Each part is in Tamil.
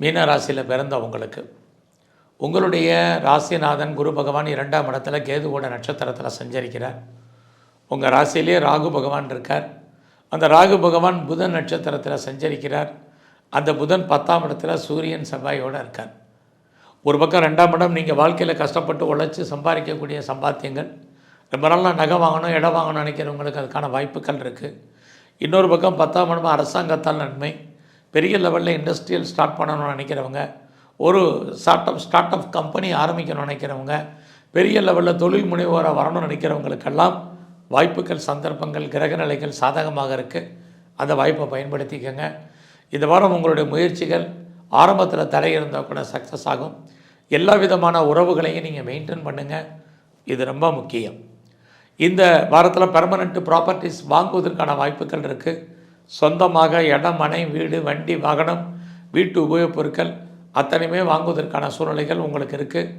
மீன ராசியில் பிறந்தவங்களுக்கு உங்களுடைய ராசிநாதன் குரு பகவான் இரண்டாம் இடத்துல கேதுவோட நட்சத்திரத்தில் சஞ்சரிக்கிறார். உங்கள் ராசியிலே ராகு பகவான் இருக்கார். அந்த ராகு பகவான் புதன் நட்சத்திரத்தில் சஞ்சரிக்கிறார். அந்த புதன் பத்தாம் இடத்துல சூரியன் செவ்வாயோடு இருக்கார். ஒரு பக்கம் ரெண்டாம் இடம் நீங்கள் வாழ்க்கையில் கஷ்டப்பட்டு உழைச்சி சம்பாதிக்கக்கூடிய சம்பாத்தியங்கள். ரொம்ப நாளாக நகை வாங்கணும் இடம் வாங்கணும்னு நினைக்கிறவங்களுக்கு அதுக்கான வாய்ப்புகள் இருக்குது இன்னொரு பக்கம் பத்தாம் இடம் அரசாங்கத்தால் நன்மை. பெரிய லெவலில் இண்டஸ்ட்ரியல் ஸ்டார்ட் பண்ணணும்னு நினைக்கிறவங்க ஒரு start up start up company ஆரம்பிக்கணும்னு நினைக்கிறவங்க பெரிய லெவலில் தொழில் முனைவோராக வரணும்னு நினைக்கிறவங்களுக்கெல்லாம் வாய்ப்புகள் சந்தர்ப்பங்கள் கிரகநிலைகள் சாதகமாக இருக்குது அந்த வாய்ப்பை பயன்படுத்திக்கங்க. இந்த வாரம் உங்களுடைய முயற்சிகள் ஆரம்பத்தில் தடை இருந்தால் கூட சக்ஸஸ் ஆகும். எல்லா விதமான உறவுகளையும் நீங்கள் மெயின்டைன் பண்ணுங்கள் இது ரொம்ப முக்கியம். இந்த வாரத்தில் பெர்மனண்ட் ப்ராப்பர்ட்டிஸ் வாங்குவதற்கான வாய்ப்புகள் இருக்குது சொந்தமாக இடம் மனை வீடு வண்டி வாகனம் வீட்டு உபயோகப் பொருட்கள் அத்தனையுமே வாங்குவதற்கான சூழ்நிலைகள் உங்களுக்கு இருக்குது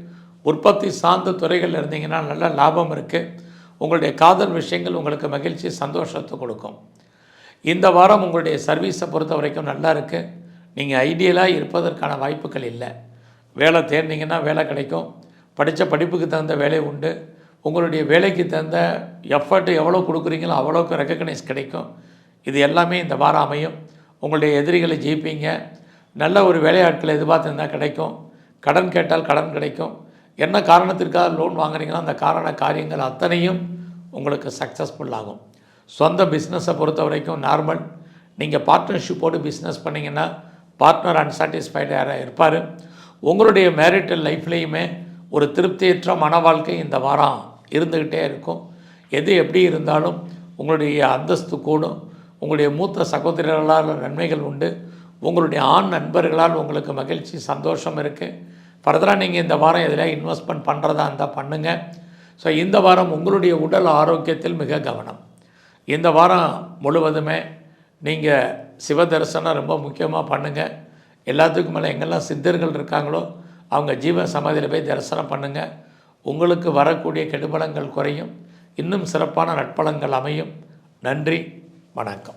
உற்பத்தி சார்ந்த துறைகள் இருந்தீங்கன்னா நல்ல லாபம் இருக்குது உங்களுடைய காதல் விஷயங்கள் உங்களுக்கு மகிழ்ச்சி சந்தோஷத்தை கொடுக்கும். இந்த வாரம் உங்களுடைய சர்வீஸை பொறுத்த வரைக்கும் நல்லா இருக்குது நீங்கள் ஐடியலாக இருப்பதற்கான வாய்ப்புகள் இல்லை. வேலை தேர்ந்தீங்கன்னா வேலை கிடைக்கும். படித்த படிப்புக்கு தகுந்த வேலை உண்டு. உங்களுடைய வேலைக்கு தகுந்த எஃபர்ட் எவ்வளோ கொடுக்குறீங்களோ அவ்வளோக்கு ரெக்கக்னைஸ் கிடைக்கும். இது எல்லாமே இந்த வாரம் அமையும் உங்களுடைய எதிரிகளை ஜெயிப்பீங்க. நல்ல ஒரு வேலையாட்களை எதிர்பார்த்துருந்தா கிடைக்கும். கடன் கேட்டால் கடன் கிடைக்கும். என்ன காரணத்திற்காக லோன் வாங்குறீங்களோ அந்த காரண காரியங்கள் அத்தனையும் உங்களுக்கு சக்ஸஸ்ஃபுல் ஆகும். சொந்த பிஸ்னஸை பொறுத்த வரைக்கும் நார்மல் நீங்கள் பார்ட்னர்ஷிப்போடு பிஸ்னஸ் பண்ணிங்கன்னா பார்ட்னர் அன்சாட்டிஸ்ஃபைடாக இருப்பார். உங்களுடைய மேரிட்டல் லைஃப்லேயுமே ஒரு திருப்தியற்ற மன வாழ்க்கை இந்த வாரம் இருந்துக்கிட்டே இருக்கும். எது எப்படி இருந்தாலும் உங்களுடைய அந்தஸ்து கூடும். உங்களுடைய மூத்த சகோதரர்களால் நன்மைகள் உண்டு. உங்களுடைய ஆண் நண்பர்களால் உங்களுக்கு மகிழ்ச்சி சந்தோஷம் இருக்குது ஃபர்தராக நீங்கள் இந்த வாரம் எதில் இன்வெஸ்ட்மெண்ட் பண்ணுறதா இருந்தால் பண்ணுங்கள் ஸோ இந்த வாரம் உங்களுடைய உடல் ஆரோக்கியத்தில் மிக கவனம். இந்த வாரம் முழுவதுமே நீங்கள் சிவ தரிசனம் ரொம்ப முக்கியமாக பண்ணுங்கள் எல்லாத்துக்கும் மேலே எங்கெல்லாம் சித்தர்கள் இருக்காங்களோ அவங்க ஜீவ சமாதியில் போய் தரிசனம் பண்ணுங்கள் உங்களுக்கு வரக்கூடிய கெடுபலங்கள் குறையும். இன்னும் சிறப்பான நட்பலங்கள் அமையும். நன்றி. まあなんか